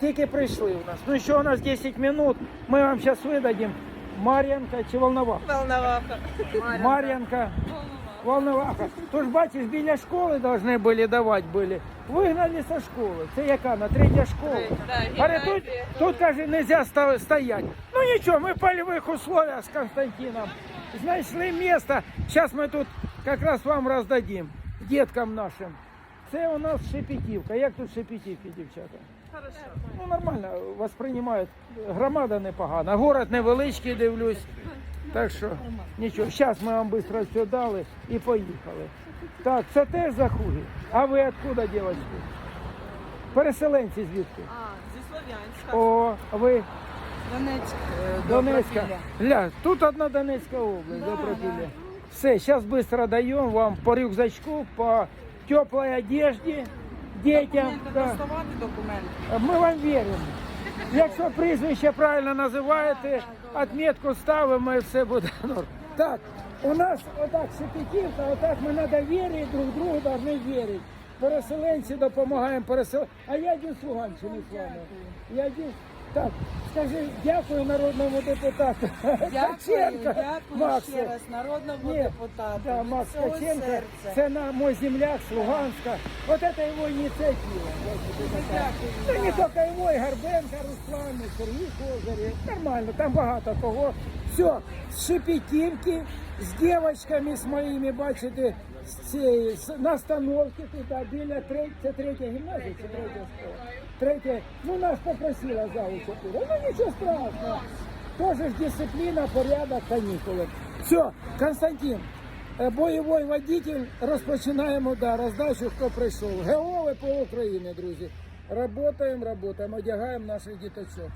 тільки прийшли у нас. Ну що у нас 10 минут, ми вам зараз видадим Мар'янка чи Волноваха? Волноваха. Мар'янка, Волноваха. Тож бачиш, біля школи повинні були давати були. Вигнали зі школи. Це яка? На третя школа. Да, Говорит, тут, гімназія. тут, каже, нельзя ста- стоять. Ну ничего, мы в полевых условиях с Константином знайшли место. Сейчас мы тут как раз вам роздадим, деткам нашим. Це у нас Шепетівка. Як тут Шепетівки, дівчата? Хорошо. Ну нормально восприймають. Громада непогана. Город невеличкий, дивлюсь. Так що нічого. Зараз ми вам швидко все дали і поїхали. Так, це теж за хуги. А ви откуда, дівчатки? Переселенці звідки? А, зі Слов'янська. О, а ви Донецьк. Донецька. Ля, тут одна Донецька область, Да. Все, сейчас быстро даем вам по рюкзачку, по теплой одежде, детям. Документи Да. доставати документи. Ми вам віримо. Якщо прізвище правильно називаєте, відмітку ставимо і все буде норм. Так, у нас отак шепетівка, отак ми на довір'ї друг другу повинні вірити. Переселенці допомагаємо переселенцям. А я один з Луганщини з вами. Я один... Так, скажи, дякую народному депутату. Дякую, дякую Максу. ще раз народному Ні, депутату. Да, від Макс всього Ткаченко, серця. це на мой земляк з Луганська. Вот это его инициатива. Дякую, Ну, не тільки його, і Горбенка, Руслан, і Сергій Козирі. Нормально, там багато кого. Все, з Шепетівки, з дівчатками з моїми, бачите, з цієї, з- на остановці тут, а біля третя, це третя гімназія чи школа? Третя, ну нас попросила завуча. Ну нічого страшного. Тоже ж дисципліна, порядок, канікули. Все, Константин, е, бойовий водитель, розпочинаємо да, роздачу, хто прийшов. Геоли по Україні, друзі. Работаємо, работаємо, одягаємо наших діточок.